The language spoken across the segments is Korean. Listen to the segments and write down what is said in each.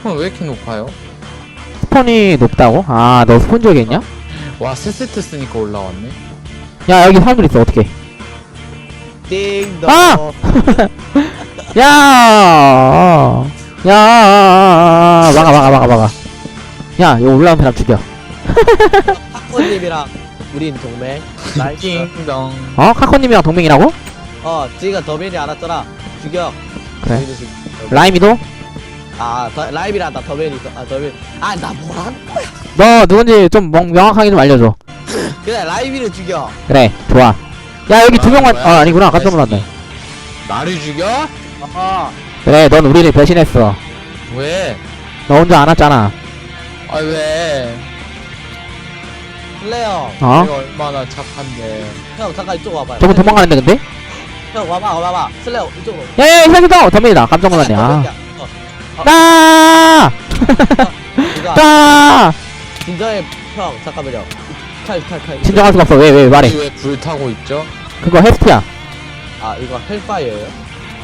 스폰 왜 이렇게 높아요? 스폰이 높다고? 아, 너 스폰 지역에 와, 세 세트 쓰니까 올라왔네. 야, 여기 사람들 있어, 어떡해. 띵동. 아! 야! 야! 막아, 막아, 막아, 막아. 야, 이거 올라온 사람 죽여. 학원님이랑 우린 동맹. 나이스. 띵동. 어? 카코님이랑 동맹이라고? 어, 지가 더맨이 알았잖아. 죽여. 그래. 죽- 라임이도? 아, 더, 라임이란다. 더맨이 있어. 아, 더맨. 아, 나 뭐라는 거야? 너 누군지 좀 명, 명확하게 좀 알려줘. 그래, 라임이를 죽여. 그래, 좋아. 야, 여기 두 아, 명만? 아, 아니구나. 깜짝 놀랐네. 나를 죽여? 어. 그래, 넌 우리를 배신했어. 왜? 너 혼자 안 왔잖아. 아, 왜? 플레어. 어? 내가 얼마나 착한데. 형, 잠깐 이쪽 와봐요. 저분 도망가는데, 근데? 형, 와봐, 와봐. 슬레어, 이쪽으로. 야, 야, 야, 이상이다! 덤이다. 깜짝 놀랐네. 아. 어, 따! 이거 따! 진정해, 형, 잠깐만요. 칼, 칼, 칼. 진정할 수가 없어. 왜, 왜, 말해. 왜 불 타고 있죠? 그거 헤스트야. 아, 이거 헬파이어예요?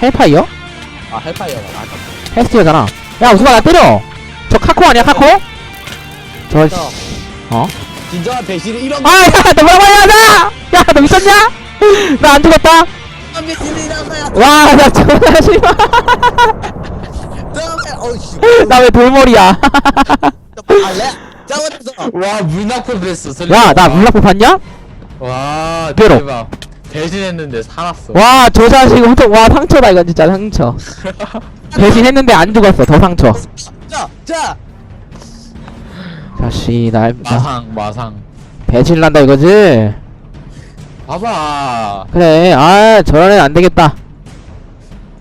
헬파이어? 아, 헬파이어가. 아, 헤스트잖아. 야, 누가 나 때려! 저 카코 아니야, 카코? 저, 씨. 형. 어? 진정한 배신이 이런 아, 야, 너 뭐라고 하냐, 나! 야, 너 미쳤냐? 나 안 죽었다? 배신이 이런 거야. 와, 나 존나 싫어. 어이씨. 나 왜 돌머리야? 잘못했어. 와, 문학포 뺐어. 야, 나 물납법 봤냐? 와, 뾰로. 대박. 배신했는데 살았어. 와, 저 자식 엄청, 와, 상처다, 이건 진짜 상처. 배신했는데 안 죽었어, 더 상처. 자, 자. 자식, 날, 나 마상, 마상. 배신을 한다 이거지? 봐봐. 그래, 아, 저런 애는 안 되겠다.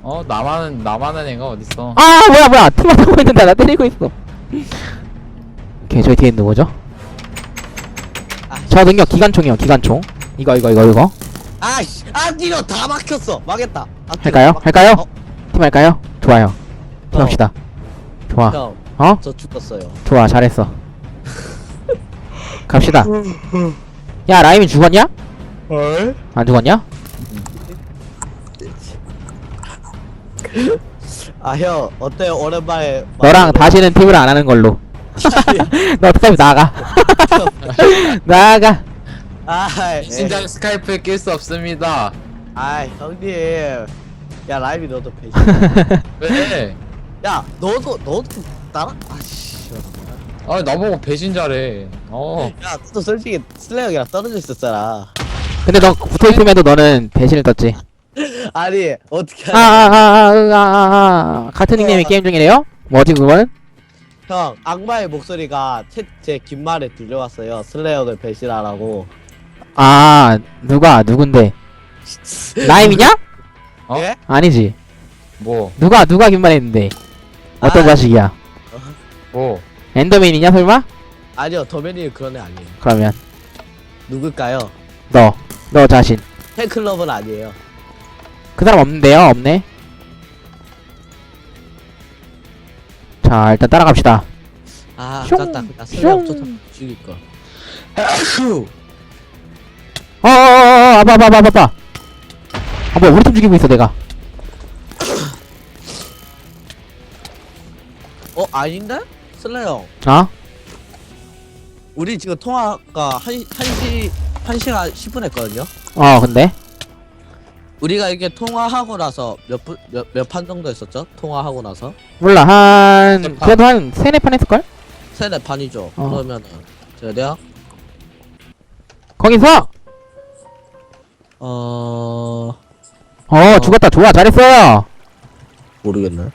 어, 나만은, 나만한 애가 어딨어. 아, 뭐야, 뭐야, 팀만 하고 있는데 나 때리고 있어. 오케이, 저기 뒤에 있는 거죠? 아, 저 능력 기관총이요, 기관총. 이거, 이거, 이거, 이거. 아이씨. 아, 니로 다 막혔어. 망했다. 아, 할까요? 막- 할까요? 어, 팀 할까요? 좋아요. 팀 어. 합시다. 좋아. 형, 어? 저 죽었어요. 좋아, 잘했어. 갑시다. 야, 라임이 죽었냐? 헐? 안 죽었냐? 아, 형, 어때요? 오랜만에. 너랑 다시는 팀을 안 하는 걸로. 너 어떡하면 나가. 나가. 아, 신장 스카이프에 낄 수 없습니다. 아, 형님. 야, 라임이 너도 배신. 왜? 야, 너도, 너도 나랑? 아씨. 아, 나보고 배신자래. 어. 야, 너도 솔직히 슬레형이랑 떨어져 있었잖아. 근데 너 붙어있음에도 너는 배신을 떴지. 아니, 어떻게 아, 아, 아, 아, 아, 아, 아. 같은 닉네임이 게임 중이래요? 뭐지, 그거는? 형, 악마의 목소리가 제, 제 귓말에 들려왔어요. 슬레형을 배신하라고. 아, 누가, 누군데? 라임이냐? 어? 예? 아니지. 뭐, 누가, 누가 긴말에 있는데? 어떤 아. 자식이야? 뭐. 엔더맨이냐, 설마? 아니요, 더맨이 그런 애 아니에요. 그러면, 누굴까요? 너. 너 자신. 팬클럽은 아니에요. 그 사람 없는데요? 없네? 자, 일단 따라갑시다. 아, 슝, 아깝다. 나 슬레형 슝. 쫓아 죽일걸. 어어어어, 아빠, 아빠, 아빠, 아빠. 아, 뭐야, 우리 팀 죽이고 있어, 내가. 어, 아닌데? 슬레형. 어? 우리 지금 통화가 한, 한 시, 한 시간 10분 했거든요? 어, 근데? 우리가 이게 통화하고 나서 몇 분, 몇, 몇 판 정도 했었죠? 통화하고 나서? 몰라, 한. 그래도 한 세네 판 했을걸? 세네 판이죠. 어. 그러면은, 제가, 거기서! 어, 어, 죽었다, 좋아, 잘했어요! 모르겠네.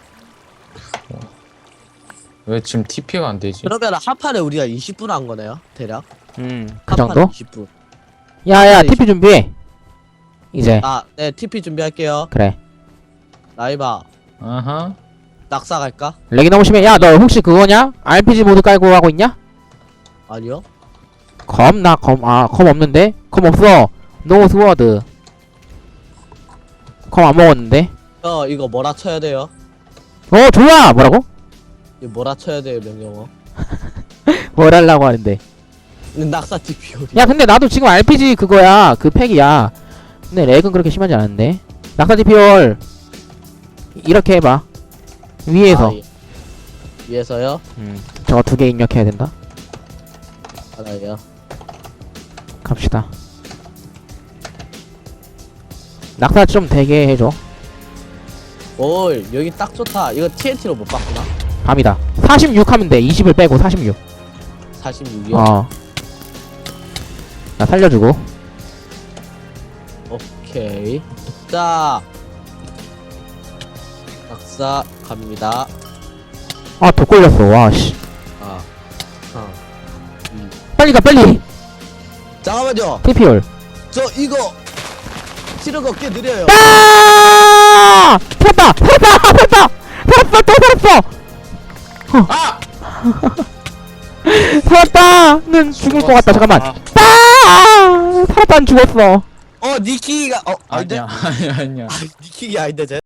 왜 지금 TP가 안 되지? 그러면 한 판에 우리가 20분 한 거네요? 대략? 음, 그한 정도? 판에 20분. 야야 네, TP 준비해 이제 아, 네, TP 준비할게요. 그래 라이바, 아하. 낙사 갈까? 렉이 너무 심해 야 너 혹시 그거냐? RPG 모드 깔고 하고 있냐? 아니요. 검 나 검 아 검 없는데? 검 없어 노 스워드 검 안 먹었는데 어, 이거 뭐라 쳐야 돼요? 어 좋아 뭐라고? 이거 뭐라 쳐야 돼요, 명령어? 뭘 하려고 하는데 낙사 TP 어디? 야 근데 나도 지금 RPG 그거야 그 팩이야 근데 렉은 그렇게 심하지 않은데 낙사 DPR 이렇게 해봐 위에서 아, 예. 위에서요? 음 저거 두 개 입력해야 된다 알아요. 갑시다 낙사 좀 되게 해줘 오, 여기 딱 좋다. 이거 TNT로 못 봤구나. 갑니다 46 하면 돼 20을 빼고 46 46이요. 어. 나 살려주고. 오케이. 자. 낙사 갑니다. 아, 독 걸렸어. 와, 씨. 아. 아. 빨리 가, 빨리! 잠깐만요. TP올. 저 이거 치는 거 꽤 느려요. 아! 살았다! 살았다! 살았다! 살았어! 또 살았어! 아! 살았다!는 죽을 것 같다. 잠깐만. 아! 살았다, 안 죽었어. 어, 니키가 어, 아닌데? 아니야 아니야 아니야 아, 니키가 아닌데 쟤.